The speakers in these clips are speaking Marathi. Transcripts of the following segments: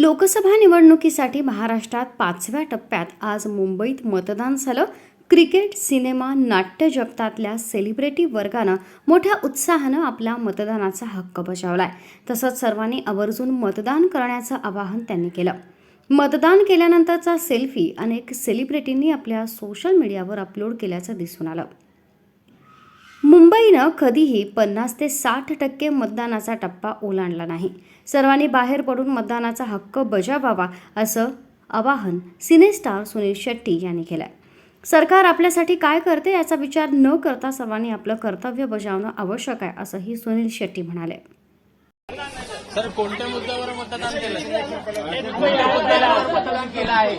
लोकसभा निवडणुकीसाठी महाराष्ट्रात पाचव्या टप्प्यात आज मुंबईत मतदान झालं. क्रिकेट सिनेमा नाट्य जगतातल्या सेलिब्रिटी वर्गानं मोठ्या उत्साहानं आपला मतदानाचा हक्क बजावलाय. तसंच सर्वांनी आवर्जून मतदान करण्याचं आवाहन त्यांनी केलं. मतदान केल्यानंतरचा सेल्फी अनेक सेलिब्रिटींनी आपल्या सोशल मीडियावर अपलोड केल्याचं दिसून आलं. मुंबईनं कधीही पन्नास ते साठ टक्के मतदानाचा टप्पा ओलांडला नाही. सर्वांनी बाहेर पडून मतदानाचा हक्क बजावावा असं आवाहन सिनेस्टार सुनील शेट्टी यांनी केलं सरकार आपल्यासाठी काय करते याचा विचार न करता सर्वांनी आपलं कर्तव्य बजावणं आवश्यक आहे असंही सुनील शेट्टी म्हणाले. सर कोणत्या मुद्द्यावर मतदान आहे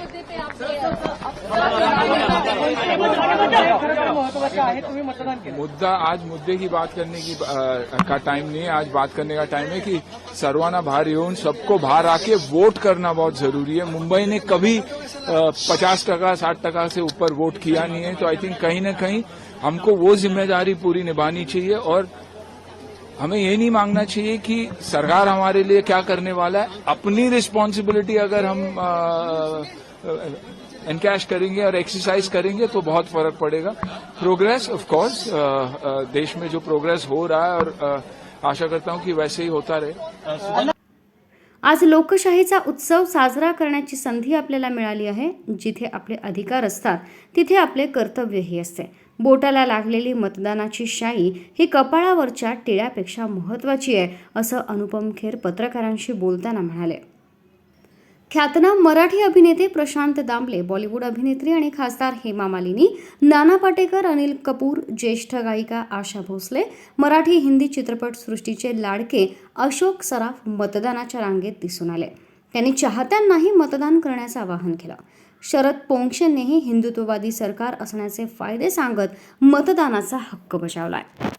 मुद्दा आज मुद्दे की बात करने की अ, का टाइम नहीं है। आज बात करने का टाइम है कि सर्वाना बाहर येऊन सबको बाहर आके वोट करना बहुत ज़रूरी है। मुंबई ने कभी पचास टका साठ टका से ऊपर वोट किया नहीं है। तो आई थिंक कहीं ना कहीं हमको वो ज़िम्मेदारी पूरी निभानी चाहिए और हमें ये नहीं मांगना चाहिए कि सरकार हमारे लिए क्या करने वाला है। अपनी रिस्पॉन्सिबिलिटी अगर हम एनकैश करेंगे और एक्सरसाइज करेंगे तो बहुत फर्क पड़ेगा। प्रोग्रेस ऑफ कोर्स देश में जो प्रोग्रेस हो रहा है और आ, आशा करता हूँ कि वैसे ही होता रहे। आज लोकशाहीचा उत्सव साजरा करण्याची संधी आपल्याला मिळाली आहे जिथे आपले अधिकार असतात तिथे आपले कर्तव्यही असते. बोटाला लागलेली मतदानाची शाई ही कपाळावरच्या टिळ्यापेक्षा महत्त्वाची आहे असं अनुपम खेर पत्रकारांशी बोलताना म्हणाले. ख्यातनाम मराठी अभिनेते प्रशांत दामले बॉलिवूड अभिनेत्री आणि खासदार हेमा मालिनी नाना पाटेकर अनिल कपूर ज्येष्ठ गायिका आशा भोसले मराठी हिंदी चित्रपटसृष्टीचे लाडके अशोक सराफ मतदानाच्या रांगेत दिसून आले. त्यांनी चाहत्यांनाही मतदान करण्याचं आवाहन केलं. शरद पोंक्षेंनीही हिंदुत्ववादी सरकार असण्याचे फायदे सांगत मतदानाचा हक्क बजावला आहे